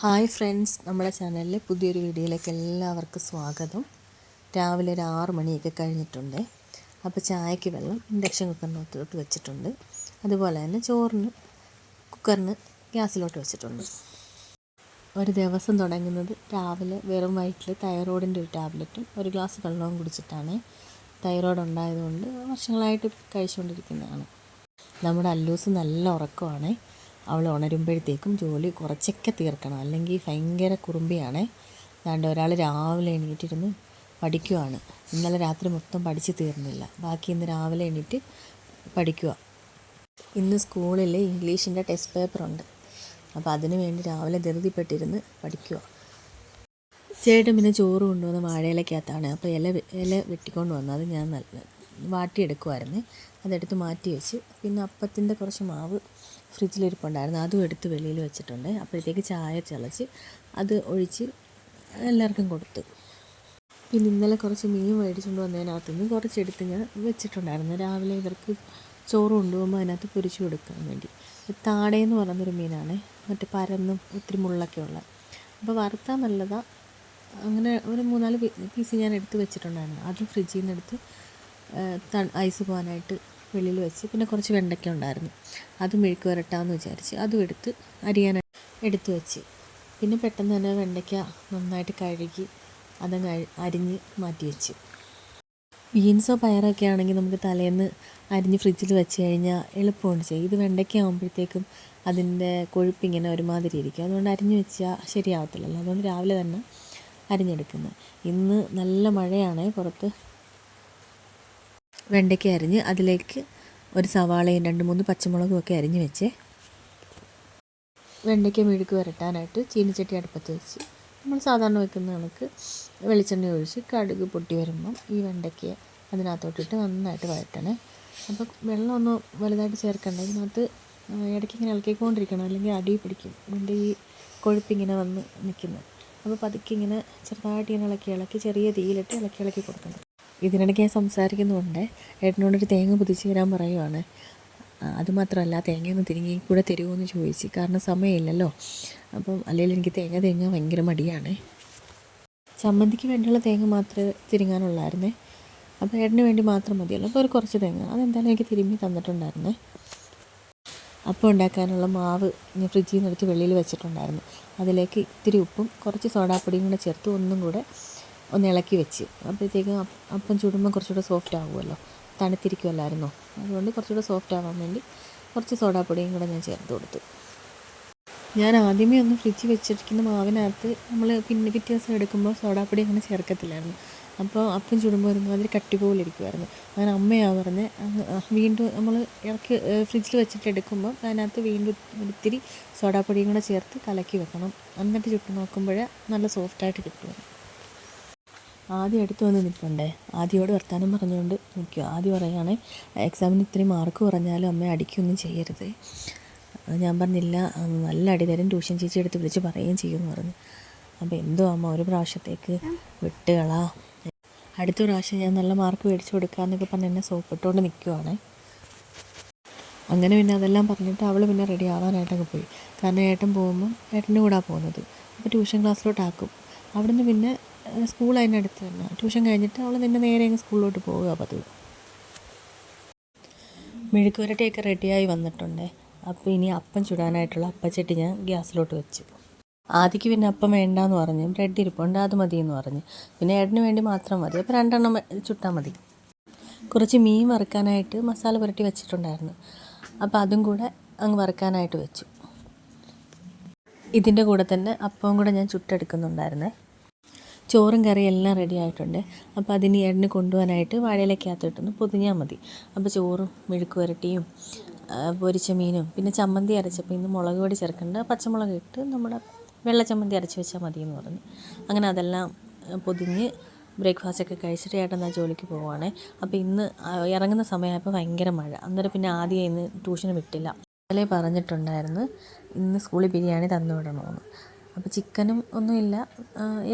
Hi friends നമ്മുടെ ചാനലിലെ പുതിയൊരു വീഡിയോയിലേക്ക് എല്ലാവർക്കും സ്വാഗതം. രാവിലെ ഒരു ആറ് മണിയൊക്കെ കഴിഞ്ഞിട്ടുണ്ട്. അപ്പോൾ ചായക്ക് വെള്ളം ഇൻഡക്ഷൻ കുക്കറിനകത്തോട്ട് വെച്ചിട്ടുണ്ട്. അതുപോലെ തന്നെ ചോറിന് കുക്കറിന് ഗ്യാസിലോട്ട് വെച്ചിട്ടുണ്ട്. ഒരു ദിവസം തുടങ്ങുന്നത് രാവിലെ വെറും വയറ്റിൽ തൈറോയിഡിന്റെ ഒരു ടാബ്ലറ്റും ഒരു ഗ്ലാസ് വെള്ളവും കുടിച്ചിട്ടാണ് തൈറോയിഡ് ഉണ്ടായതുകൊണ്ട് വർഷങ്ങളായിട്ട് കഴിച്ചുകൊണ്ടിരിക്കുന്നതാണ്. നമ്മുടെ അല്ലൂസ് നല്ല ഉറക്കമാണ്. അവൾ ഉണരുമ്പോഴത്തേക്കും ജോലി കുറച്ചൊക്കെ തീർക്കണം. അല്ലെങ്കിൽ ഭയങ്കര കുറുമ്പിയാണേ. അതാണ്ട് ഒരാൾ രാവിലെ എണീറ്റിരുന്ന് പഠിക്കുവാണ്. ഇന്നലെ രാത്രി മൊത്തം പഠിച്ച് തീർന്നില്ല. ബാക്കി ഇന്ന് രാവിലെ എണീറ്റ് പഠിക്കുക ഇന്ന് സ്കൂളിൽ ഇംഗ്ലീഷിന്റെ ടെസ്റ്റ് പേപ്പറുണ്ട്. അപ്പോൾ അതിന് വേണ്ടി രാവിലെ ധൃതിപ്പെട്ടിരുന്ന് പഠിക്കുക ചേട്ടൻ പിന്നെ ചോറ് കൊണ്ടുവന്ന് വാഴയിലക്കകത്താണ്. അപ്പോൾ ഇല ഇല വെട്ടിക്കൊണ്ട് വന്നു. അത് ഞാൻ നല്ല വാട്ടിയെടുക്കുമായിരുന്നേ അതെടുത്ത് മാറ്റി വെച്ച് പിന്നെ അപ്പത്തിന്റെ കുറച്ച് മാവ് ഫ്രിഡ്ജിലിരിപ്പുണ്ടായിരുന്നു. അതും എടുത്ത് വെളിയിൽ വെച്ചിട്ടുണ്ട്. അപ്പോഴത്തേക്ക് ചായ തിളച്ച് അത് ഒഴിച്ച് എല്ലാവർക്കും കൊടുത്തു. പിന്നെ ഇന്നലെ കുറച്ച് മീൻ മേടിച്ചുകൊണ്ട് വന്നതിനകത്തു നിന്ന് കുറച്ചെടുത്ത് ഞാൻ വെച്ചിട്ടുണ്ടായിരുന്നു. രാവിലെ ഇവർക്ക് ചോറ് കൊണ്ടുപോകുമ്പോൾ അതിനകത്ത് പൊരിച്ചു കൊടുക്കാൻ വേണ്ടി. താടേന്ന് പറയുന്നൊരു മീനാണ്. മറ്റേ പരന്നും ഒത്തിരി മുള്ളൊക്കെ ഉള്ള. അപ്പോൾ വറുത്താൽ നല്ലതാണ് അങ്ങനെ ഒരു മൂന്നാൽ പീസ് ഞാൻ എടുത്ത് വെച്ചിട്ടുണ്ടായിരുന്നു. അതും ഫ്രിഡ്ജിൽ നിന്ന് എടുത്ത് ഐസ് പോകാനായിട്ട് വെളിയിൽ വെച്ച്. പിന്നെ കുറച്ച് വെണ്ടയ്ക്ക ഉണ്ടായിരുന്നു. അത് മെഴുക്ക് വരട്ടാമെന്ന് വിചാരിച്ച് അതും എടുത്ത് അരിയാൻ എടുത്ത് വെച്ച്. പിന്നെ പെട്ടെന്ന് തന്നെ വെണ്ടയ്ക്ക നന്നായിട്ട് കഴുകി അതങ്ങ് അരി- അരിഞ്ഞ് മാറ്റി വെച്ച്. ബീൻസോ പയറൊക്കെ ആണെങ്കിൽ നമുക്ക് തലേന്ന് അരിഞ്ഞ് ഫ്രിഡ്ജിൽ വെച്ച് കഴിഞ്ഞാൽ എളുപ്പമുണ്ട് ചെയ്യും ഇത് വെണ്ടയ്ക്ക ആകുമ്പോഴത്തേക്കും അതിന്റെ കൊഴുപ്പിങ്ങനെ ഒരുമാതിരി ഇരിക്കും. അതുകൊണ്ട് അരിഞ്ഞ് വെച്ചാൽ ശരിയാവത്തില്ലല്ലോ. അതുകൊണ്ട് രാവിലെ തന്നെ അരിഞ്ഞെടുക്കുന്നത് ഇന്ന് നല്ല മഴയാണ് പുറത്ത്. വെണ്ടയ്ക്ക അരിഞ്ഞ് അതിലേക്ക് ഒരു സവാളയും രണ്ട് മൂന്ന് പച്ചമുളകും ഒക്കെ അരിഞ്ഞ് വെച്ചേ. വെണ്ടയ്ക്ക മെഴുക്ക് വരട്ടാനായിട്ട് ചീനിച്ചട്ടി അടുപ്പത്ത് വെച്ച് നമ്മൾ സാധാരണ വെക്കുന്ന കണക്ക് വെളിച്ചെണ്ണ ഒഴിച്ച് കടുക് പൊട്ടി വരുമ്പം ഈ വെണ്ടയ്ക്ക അതിനകത്തോട്ടിട്ട് നന്നായിട്ട് വഴറ്റണേ. അപ്പോൾ ഒന്ന് വലുതായിട്ട് ചേർക്കണ്ടേ? ഇതിനകത്ത് ഇടയ്ക്ക് ഇങ്ങനെ ഇളക്കിക്കൊണ്ടിരിക്കണം. അല്ലെങ്കിൽ അടി പിടിക്കും. ഇതിന്റെ ഈ കൊഴുപ്പിങ്ങനെ വന്ന് നിൽക്കുന്നത് അപ്പോൾ പതുക്കെ ഇങ്ങനെ ചെറുതായിട്ട് ഇങ്ങനെ ഇളക്കി ഇളക്കി ചെറിയ തീയിലിട്ട് ഇളക്കി ഇളക്കി കൊടുക്കണം. ഇതിനിടയ്ക്ക് ഞാൻ സംസാരിക്കുന്നുണ്ട്. ഏട്ടനോടൊരു തേങ്ങ പൊതിച്ച് തരാൻ പറയുവാണ്. അതുമാത്രമല്ല തേങ്ങയൊന്ന് തിരിങ്ങി കൂടെ തരുമോ എന്ന് ചോദിച്ച്. കാരണം സമയമില്ലല്ലോ. അപ്പം അല്ലെങ്കിൽ എനിക്ക് തേങ്ങ തേങ്ങ ഭയങ്കര മടിയാണ്. ചമ്മന്തിക്ക് വേണ്ടിയുള്ള തേങ്ങ മാത്രമേ തിരിങ്ങാനുള്ളായിരുന്നേ. അപ്പോൾ ഏട്ടന് വേണ്ടി മാത്രം മതിയല്ലോ. അപ്പോൾ ഒരു കുറച്ച് തേങ്ങ. അതെന്തായാലും എനിക്ക് തിരുമ്മി തന്നിട്ടുണ്ടായിരുന്നു. അപ്പം ഉണ്ടാക്കാനുള്ള മാവ് ഞാൻ ഫ്രിഡ്ജിൽ നിന്ന് എടുത്ത് വെളിയിൽ വെച്ചിട്ടുണ്ടായിരുന്നു. അതിലേക്ക് ഇത്തിരി ഉപ്പും കുറച്ച് സോഡാപ്പൊടിയും കൂടെ ചേർത്ത് ഒന്നും കൂടെ ഒന്ന് ഇളക്കി വെച്ച്. അപ്പോഴത്തേക്കും അപ്പം ചുടുമ്പോൾ കുറച്ചുകൂടെ സോഫ്റ്റ് ആകുമല്ലോ തണുത്തിരിക്കുമല്ലായിരുന്നോ അതുകൊണ്ട് കുറച്ചുകൂടെ സോഫ്റ്റ് ആവാൻ വേണ്ടി കുറച്ച് സോഡാപ്പൊടിയും കൂടെ ഞാൻ ചേർത്ത് കൊടുത്തു. ഞാൻ ആദ്യമേ ഒന്ന് ഫ്രിഡ്ജിൽ വെച്ചിരിക്കുന്ന മാവിനകത്ത് നമ്മൾ പിന്നെ പിറ്റേ ദിവസം എടുക്കുമ്പോൾ സോഡാപ്പൊടി അങ്ങനെ ചേർക്കത്തില്ലായിരുന്നു. അപ്പോൾ അപ്പം ചുടുമ്പോൾ ഒരുമാതിരി കട്ടി പോലെ അങ്ങനെ അമ്മയാണ് പറഞ്ഞ് വീണ്ടും നമ്മൾ ഇറക്കി ഫ്രിഡ്ജിൽ വെച്ചിട്ട് എടുക്കുമ്പോൾ അതിനകത്ത് വീണ്ടും ഒത്തിരി സോഡാപ്പൊടിയും കൂടെ ചേർത്ത് കലക്കി വെക്കണം. എന്നിട്ട് ചുട്ട് നോക്കുമ്പോൾ നല്ല സോഫ്റ്റായിട്ട് കിട്ടും. ആദ്യം അടുത്ത് വന്ന് നിൽപ്പുണ്ടേ. ആദ്യയോട് വർത്താനം പറഞ്ഞുകൊണ്ട് നിൽക്കുക. ആദ്യം പറയുകയാണെ എക്സാമിന് ഇത്രയും മാർക്ക് കുറഞ്ഞാലും അമ്മ അടിക്കൊന്നും ചെയ്യരുത്. ഞാൻ പറഞ്ഞില്ല നല്ല അടി തരും ട്യൂഷൻ ചേച്ചി എടുത്ത് വിളിച്ച് പറയുകയും ചെയ്യുമെന്ന് പറഞ്ഞു. അപ്പോൾ എന്തോ അമ്മ ഒരു പ്രാവശ്യത്തേക്ക് വിട്ടുകളാ അടുത്ത പ്രാവശ്യം ഞാൻ നല്ല മാർക്ക് മേടിച്ചു കൊടുക്കാമെന്നൊക്കെ പറഞ്ഞ് എന്നെ സോപ്പിട്ടുകൊണ്ട് നിൽക്കുവാണ് അങ്ങനെ പിന്നെ അതെല്ലാം പറഞ്ഞിട്ട് അവൾ പിന്നെ റെഡി ആവാനായിട്ടൊക്കെ പോയി. കാരണം ഏട്ടൻ പോകുമ്പം ഏട്ടന്റെ കൂടെ പോകുന്നത്. അപ്പോൾ ട്യൂഷൻ ക്ലാസ്സിലോട്ടാക്കും അവിടുന്ന് പിന്നെ സ്കൂൾ അതിനടുത്ത് തന്നെ. ട്യൂഷൻ കഴിഞ്ഞിട്ട് അവൾ പിന്നെ നേരെ അങ്ങ് സ്കൂളിലോട്ട് പോവുക പതിവ്. മെഴുക്കുവരട്ടിയൊക്കെ റെഡിയായി വന്നിട്ടുണ്ട്. അപ്പോൾ ഇനി അപ്പം ചുടാനായിട്ടുള്ള അപ്പച്ചട്ടി ഞാൻ ഗ്യാസിലോട്ട് വെച്ചു. ആദ്യക്ക് പിന്നെ അപ്പം വേണ്ടാന്ന് പറഞ്ഞു. ബ്രെഡ് ഇരിപ്പുണ്ട് അത് മതി എന്ന് പറഞ്ഞു. പിന്നെ ഏട്ടന് വേണ്ടി മാത്രം മതി. അപ്പോൾ രണ്ടെണ്ണം ചുട്ടാൽ മതി. കുറച്ച് മീൻ വറുക്കാനായിട്ട് മസാല പുരട്ടി വെച്ചിട്ടുണ്ടായിരുന്നു. അപ്പോൾ അതും കൂടെ അങ്ങ് വറുക്കാനായിട്ട് വെച്ചു. ഇതിന്റെ കൂടെ തന്നെ അപ്പവും കൂടെ ഞാൻ ചുട്ടെടുക്കുന്നുണ്ടായിരുന്നേ. ചോറും കറിയും എല്ലാം റെഡി ആയിട്ടുണ്ട്. അപ്പോൾ അതിന് ഏടിന് കൊണ്ടുപോകാനായിട്ട് വാഴയിലക്കകത്തോട്ടൊന്ന് പൊതിഞ്ഞാൽ മതി. അപ്പോൾ ചോറും മെഴുക്ക് വരട്ടിയും പൊരിച്ച മീനും പിന്നെ ചമ്മന്തി അരച്ചപ്പോൾ ഇന്ന് മുളക് പൊടി ചേർക്കണ്ട. പച്ചമുളക് ഇട്ട് നമ്മുടെ വെള്ള ചമ്മന്തി അരച്ച് വെച്ചാൽ മതി എന്ന് പറഞ്ഞു. അങ്ങനെ അതെല്ലാം പൊതിഞ്ഞ് ബ്രേക്ക്ഫാസ്റ്റ് ഒക്കെ കഴിച്ചിട്ട് ഏട്ടൻ ആ ജോലിക്ക് പോവുകയാണേ അപ്പോൾ ഇന്ന് ഇറങ്ങുന്ന സമയമായപ്പോൾ ഭയങ്കര മഴ. അന്നേരം പിന്നെ ആദ്യം ഇന്ന് ട്യൂഷന് വിട്ടില്ല. ഇന്നലെ പറഞ്ഞിട്ടുണ്ടായിരുന്നു ഇന്ന് സ്കൂളിൽ ബിരിയാണി തന്നു വിടണമെന്ന് അപ്പോൾ ചിക്കനും ഒന്നുമില്ല.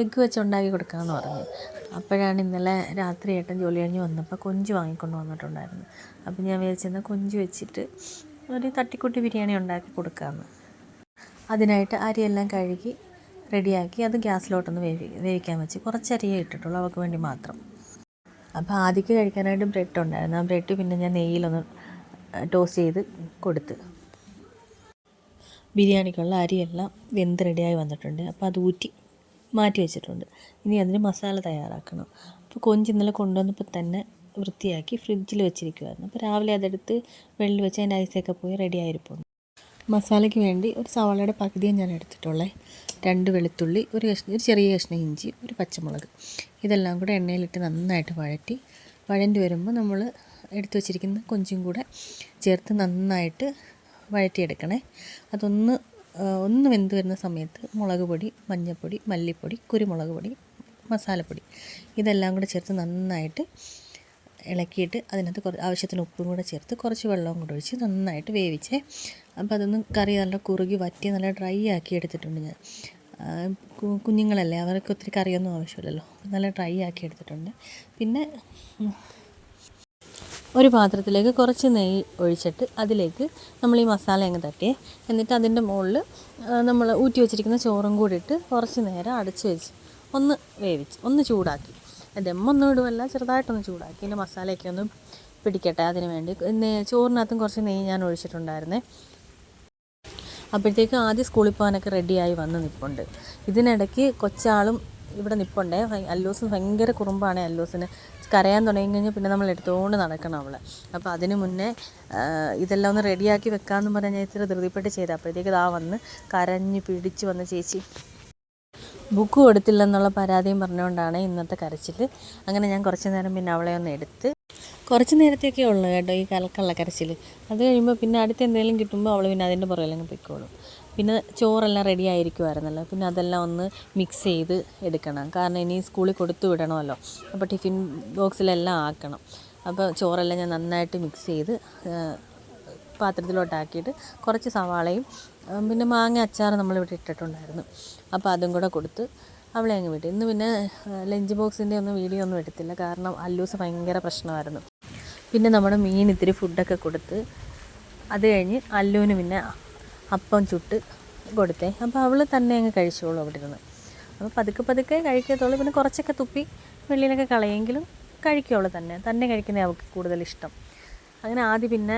എഗ്ഗ് വെച്ച് ഉണ്ടാക്കി കൊടുക്കാമെന്ന് പറഞ്ഞു. അപ്പോഴാണ് ഇന്നലെ രാത്രി ഏട്ടൻ ജോലി കഴിഞ്ഞ് വന്നപ്പോൾ കൊഞ്ച് വാങ്ങിക്കൊണ്ട് വന്നിട്ടുണ്ടായിരുന്നു. അപ്പോൾ ഞാൻ വിചാരിച്ചിരുന്ന കൊഞ്ച് വെച്ചിട്ട് ഒരു തട്ടിക്കുട്ടി ബിരിയാണി ഉണ്ടാക്കി കൊടുക്കാമെന്ന്. അതിനായിട്ട് അരിയെല്ലാം കഴുകി റെഡിയാക്കി അത് ഗ്യാസിലോട്ടൊന്ന് വേവി വേവിക്കാൻ വെച്ച് കുറച്ച് അരിയെ ഇട്ടിട്ടുള്ളൂ അവൾക്ക് വേണ്ടി മാത്രം. അപ്പോൾ ആദ്യക്ക് കഴിക്കാനായിട്ട് ബ്രെഡ് ഉണ്ടായിരുന്നു. ആ ബ്രെഡ് പിന്നെ ഞാൻ നെയ്യിലൊന്ന് ടോസ്റ്റ് ചെയ്ത് കൊടുത്ത്. ബിരിയാണിക്കുള്ള അരിയെല്ലാം വെന്ത് റെഡിയായി വന്നിട്ടുണ്ട്. അപ്പോൾ അത് ഊറ്റി മാറ്റി വെച്ചിട്ടുണ്ട്. ഇനി അതിന് മസാല തയ്യാറാക്കണം. അപ്പോൾ കൊഞ്ച് ഇന്നലെ കൊണ്ടുവന്നപ്പോൾ തന്നെ വൃത്തിയാക്കി ഫ്രിഡ്ജിൽ വെച്ചിരിക്കുമായിരുന്നു അപ്പോൾ രാവിലെ അതെടുത്ത് വെള്ളിൽ വെച്ച് അതിന്റെ ഐസൊക്കെ പോയി റെഡി ആയിരിപ്പുണ്ട് മസാലയ്ക്ക് വേണ്ടി ഒരു സവാളയുടെ പകുതിയും ഞാൻ എടുത്തിട്ടുള്ളത് രണ്ട് വെളുത്തുള്ളി ഒരു കഷ്ണം ഒരു ചെറിയ കഷ്ണം ഇഞ്ചി ഒരു പച്ചമുളക്. ഇതെല്ലാം കൂടെ എണ്ണയിലിട്ട് നന്നായിട്ട് വഴറ്റി. വഴണ്ടി വരുമ്പോൾ നമ്മൾ എടുത്തു വച്ചിരിക്കുന്ന കൊഞ്ചും കൂടെ ചേർത്ത് നന്നായിട്ട് വഴറ്റിയെടുക്കണേ. അതൊന്ന് ഒന്ന് വെന്ത് വരുന്ന സമയത്ത് മുളക് പൊടി മഞ്ഞൾപ്പൊടി മല്ലിപ്പൊടി കുരുമുളക് പൊടി മസാലപ്പൊടി ഇതെല്ലാം കൂടെ ചേർത്ത് നന്നായിട്ട് ഇളക്കിയിട്ട് അതിനകത്ത് കുറച്ച് ആവശ്യത്തിന് ഉപ്പും കൂടെ ചേർത്ത് കുറച്ച് വെള്ളവും കൂടെ ഒഴിച്ച് നന്നായിട്ട് വേവിച്ചേ. അപ്പോൾ അതൊന്ന് കറി നല്ല കുറുകി വറ്റി നല്ല ഡ്രൈ ആക്കി എടുത്തിട്ടുണ്ട് ഞാൻ. കുഞ്ഞുങ്ങളല്ലേ അവർക്ക് ഒത്തിരി കറിയൊന്നും ആവശ്യമില്ലല്ലോ. നല്ല ഡ്രൈ ആക്കി എടുത്തിട്ടുണ്ട്. പിന്നെ ഒരു പാത്രത്തിലേക്ക് കുറച്ച് നെയ്യ് ഒഴിച്ചിട്ട് അതിലേക്ക് നമ്മൾ ഈ മസാല അങ്ങ് തട്ടിയേ. എന്നിട്ട് അതിന്റെ മുകളിൽ നമ്മൾ ഊറ്റി വെച്ചിരിക്കുന്ന ചോറും കൂടി ഇട്ട് കുറച്ച് നേരം അടച്ച് വെച്ച് ഒന്ന് വേവിച്ച് ഒന്ന് ചൂടാക്കി. ദമ്മൊന്നും ഇടുമല്ല ചെറുതായിട്ടൊന്ന് ചൂടാക്കി. പിന്നെ മസാലയൊക്കെ ഒന്ന് പിടിക്കട്ടെ അതിന് വേണ്ടി. ചോറിനകത്തും കുറച്ച് നെയ്യ് ഞാൻ ഒഴിച്ചിട്ടുണ്ടായിരുന്നേ. അപ്പോഴത്തേക്ക് ആദ്യം സ്കൂളിൽ പോകാനൊക്കെ റെഡിയായി വന്ന് നിൽപ്പുണ്ട്. ഇതിനിടയ്ക്ക് കൊച്ചാളും ഇവിടെ നിൽപ്പുണ്ടേ അല്ലൂസ് ഭയങ്കര കുറുമ്പാണ് അല്ലൂസിന്. കരയാൻ തുടങ്ങി കഴിഞ്ഞാൽ പിന്നെ നമ്മൾ എടുത്തുകൊണ്ട് നടക്കണം അവളെ. അപ്പോൾ അതിന് മുന്നേ ഇതെല്ലാം ഒന്ന് റെഡിയാക്കി വെക്കാമെന്ന് പറഞ്ഞ് ഞാൻ ഇത്തിരി ധൃതിപ്പെട്ട് ചെയ്ത് അപ്പോഴത്തേക്ക് ഇതാ വന്ന് കരഞ്ഞ് പിടിച്ച് വന്ന ചേച്ചി ബുക്ക് കൊടുത്തില്ലെന്നുള്ള പരാതിയും പറഞ്ഞുകൊണ്ടാണ് ഇന്നത്തെ കരച്ചിൽ അങ്ങനെ ഞാൻ കുറച്ച് നേരം പിന്നെ അവളെ ഒന്ന് എടുത്ത് കുറച്ച് നേരത്തേക്കേ ഉള്ളൂ കേട്ടോ ഈ കലക്കള്ള കരച്ചിൽ അത് കഴിയുമ്പോൾ പിന്നെ അടുത്ത് എന്തെങ്കിലും കിട്ടുമ്പോൾ അവൾ പിന്നെ അതിന്റെ പുറകിലങ്ങ് പൊയ്ക്കോളും. പിന്നെ ചോറെല്ലാം റെഡി ആയിരിക്കുമായിരുന്നല്ലോ പിന്നെ അതെല്ലാം ഒന്ന് മിക്സ് ചെയ്ത് എടുക്കണം. കാരണം ഇനി സ്കൂളിൽ കൊടുത്തു വിടണമല്ലോ. അപ്പോൾ ടിഫിൻ ബോക്സിലെല്ലാം ആക്കണം. അപ്പോൾ ചോറെല്ലാം ഞാൻ നന്നായിട്ട് മിക്സ് ചെയ്ത് പാത്രത്തിലോട്ടാക്കിയിട്ട് കുറച്ച് സവാളയും പിന്നെ മാങ്ങ അച്ചാർ നമ്മൾ ഇവിടെ ഇട്ടിട്ടുണ്ടായിരുന്നു. അപ്പോൾ അതും കൂടെ കൊടുത്ത് അവളെ അങ്ങ് വിട്ടു. ഇന്ന് പിന്നെ ലഞ്ച് ബോക്സിന്റെ ഒന്നും വീഡിയോ ഒന്നും എടുത്തില്ല. കാരണം അല്ലൂസ് ഭയങ്കര പ്രശ്നമായിരുന്നു. പിന്നെ നമ്മുടെ മീൻ ഇത്തിരി ഫുഡൊക്കെ കൊടുത്ത് അത് കഴിഞ്ഞ് അല്ലുവിന് പിന്നെ അപ്പം ചുട്ട് കൊടുത്തേ. അപ്പോൾ അവൾ തന്നെ അങ്ങ് കഴിച്ചോളൂ അവിടെ ഇരുന്ന്. അപ്പോൾ പതുക്കെ പതുക്കെ കഴിക്കത്തുള്ളൂ പിന്നെ കുറച്ചൊക്കെ തുപ്പി വെള്ളിയിലൊക്കെ കളയെങ്കിലും കഴിക്കുള്ളൂ തന്നെ. തന്നെ കഴിക്കുന്നേ അവൾക്ക് കൂടുതൽ ഇഷ്ടം. അങ്ങനെ ആദ്യം പിന്നെ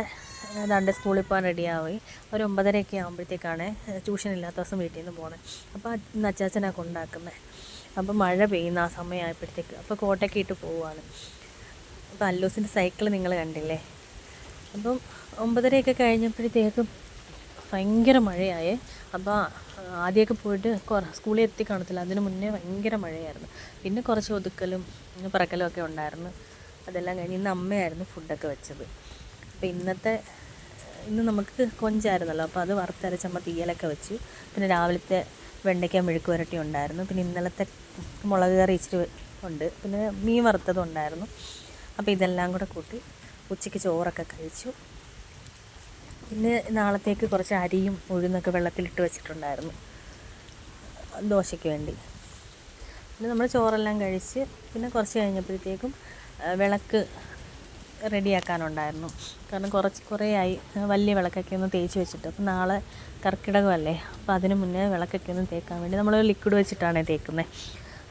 ദാണ്ട് സ്കൂളിൽ പോകാൻ റെഡിയാവുകയും ഒരു ഒമ്പതരയൊക്കെ ആകുമ്പോഴത്തേക്കാണ് ട്യൂഷൻ ഇല്ലാത്ത ദിവസം വീട്ടിൽ നിന്ന് പോകുന്നത് അപ്പോൾ ഇന്ന് അച്ചാച്ചനാണ് കൊണ്ടാക്കുന്നത് അപ്പോൾ മഴ പെയ്യുന്ന ആ സമയമായപ്പോഴത്തേക്ക് അപ്പോൾ കോട്ടയ്ക്ക് ഇട്ട് പോവുകയാണ്. അപ്പോൾ അല്ലൂസിന്റെ സൈക്കിൾ നിങ്ങൾ കണ്ടില്ലേ? അപ്പം ഒമ്പതരയൊക്കെ കഴിഞ്ഞപ്പോഴത്തേക്കും ഭയങ്കര മഴയായേ. അപ്പോൾ ആദ്യമൊക്കെ പോയിട്ട് സ്കൂളിൽ എത്തി കാണത്തില്ല. അതിന് മുന്നേ ഭയങ്കര മഴയായിരുന്നു. പിന്നെ കുറച്ച് ഒതുക്കലും പറക്കലും ഒക്കെ ഉണ്ടായിരുന്നു. അതെല്ലാം കഴിഞ്ഞ് ഇന്ന് അമ്മയായിരുന്നു ഫുഡൊക്കെ വെച്ചത്. അപ്പോൾ ഇന്നത്തെ ഇന്ന് നമുക്ക് കൊഞ്ചായിരുന്നല്ലോ. അപ്പോൾ അത് വറുത്തരച്ചമ്മ തീയലൊക്കെ വെച്ചു. പിന്നെ രാവിലത്തെ വെണ്ടയ്ക്ക മെഴുക്ക് വരട്ടി ഉണ്ടായിരുന്നു. പിന്നെ ഇന്നലത്തെ മുളക് കറി ഇച്ചിരി ഉണ്ട്. പിന്നെ മീൻ വറുത്തതും ഉണ്ടായിരുന്നു. അപ്പോൾ ഇതെല്ലാം കൂടെ കൂട്ടി ഉച്ചയ്ക്ക് ചോറൊക്കെ കഴിച്ചു. പിന്നെ നാളത്തേക്ക് കുറച്ച് അരിയും ഉഴുന്നൊക്കെ വെള്ളത്തിലിട്ട് വെച്ചിട്ടുണ്ടായിരുന്നു. ദോശയ്ക്ക് വേണ്ടി. പിന്നെ നമ്മൾ ചോറെല്ലാം കഴിച്ച് പിന്നെ കുറച്ച് കഴിഞ്ഞപ്പോഴത്തേക്കും വിളക്ക് റെഡിയാക്കാനുണ്ടായിരുന്നു. കാരണം കുറച്ച് കുറേ ആയി വലിയ വിളക്കൊക്കെ ഒന്ന് തേച്ച് വെച്ചിട്ട്. അപ്പോൾ നാളെ കർക്കിടകമല്ലേ അപ്പോൾ അതിന് മുന്നേ വിളക്കൊക്കെ ഒന്ന് തേക്കാൻ വേണ്ടി നമ്മൾ ലിക്വിഡ് വെച്ചിട്ടാണ് തേക്കുന്നത്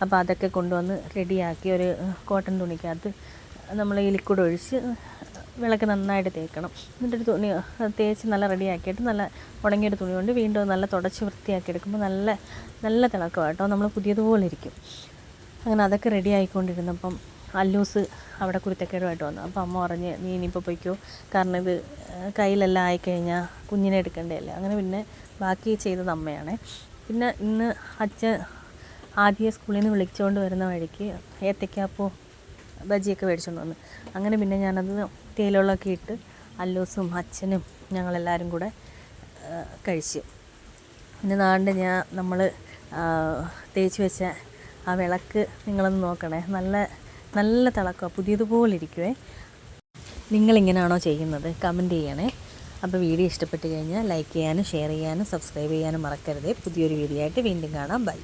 അപ്പോൾ അതൊക്കെ കൊണ്ടുവന്ന് റെഡിയാക്കി ഒരു കോട്ടൺ തുണിക്കകത്ത് നമ്മൾ ഈ ലിക്വിഡ് ഒഴിച്ച് വിളക്ക് നന്നായിട്ട് തേക്കണം. എന്നിട്ടൊരു തുണി തേച്ച് നല്ല റെഡിയാക്കിയിട്ട് നല്ല ഉണങ്ങിയൊരു തുണി കൊണ്ട് വീണ്ടും നല്ല തുടച്ച് വൃത്തിയാക്കി എടുക്കുമ്പോൾ നല്ല നല്ല തിളക്കം കേട്ടോ. നമ്മൾ പുതിയതുപോലെ ഇരിക്കും. അങ്ങനെ അതൊക്കെ റെഡി ആയിക്കൊണ്ടിരുന്നപ്പം അല്ലൂസ് അവിടെ കുരുത്തക്കേടുമായിട്ട് വന്നു. അപ്പോൾ അമ്മ പറഞ്ഞ് നീ ഇനിയിപ്പോൾ പൊയ്ക്കോ. കാരണം ഇത് കയ്യിലെല്ലാം ആയിക്കഴിഞ്ഞാൽ കുഞ്ഞിനെ എടുക്കേണ്ടതല്ലേ അങ്ങനെ പിന്നെ ബാക്കി ചെയ്തത് അമ്മയാണേ. പിന്നെ ഇന്ന് അച്ഛൻ ആദ്യം സ്കൂളിൽ നിന്ന് വിളിച്ചുകൊണ്ട് വരുന്ന വഴിക്ക് ഏത്തയ്ക്കാപ്പോ ബജിയൊക്കെ മേടിച്ചുകൊണ്ട് വന്നു. അങ്ങനെ പിന്നെ ഞാനത് തേയിലവെള്ളമൊക്കെ ഇട്ട് അല്ലൂസും അച്ഛനും ഞങ്ങളെല്ലാവരും കൂടെ കഴിച്ചു. പിന്നെ നാണ്ട് ഞാൻ നമ്മൾ തേച്ച് വെച്ച ആ വിളക്ക് നിങ്ങളൊന്ന് നോക്കണേ. നല്ല നല്ല തിളക്കമാണ് പുതിയതുപോലെ ഇരിക്കുവേ. നിങ്ങളിങ്ങനെയാണോ ചെയ്യുന്നത്? കമന്റ് ചെയ്യണേ. അപ്പോൾ വീഡിയോ ഇഷ്ടപ്പെട്ട് കഴിഞ്ഞാൽ ലൈക്ക് ചെയ്യാനും ഷെയർ ചെയ്യാനും സബ്സ്ക്രൈബ് ചെയ്യാനും മറക്കരുതേ. പുതിയൊരു വീഡിയോ ആയിട്ട് വീണ്ടും കാണാം. ബൈ.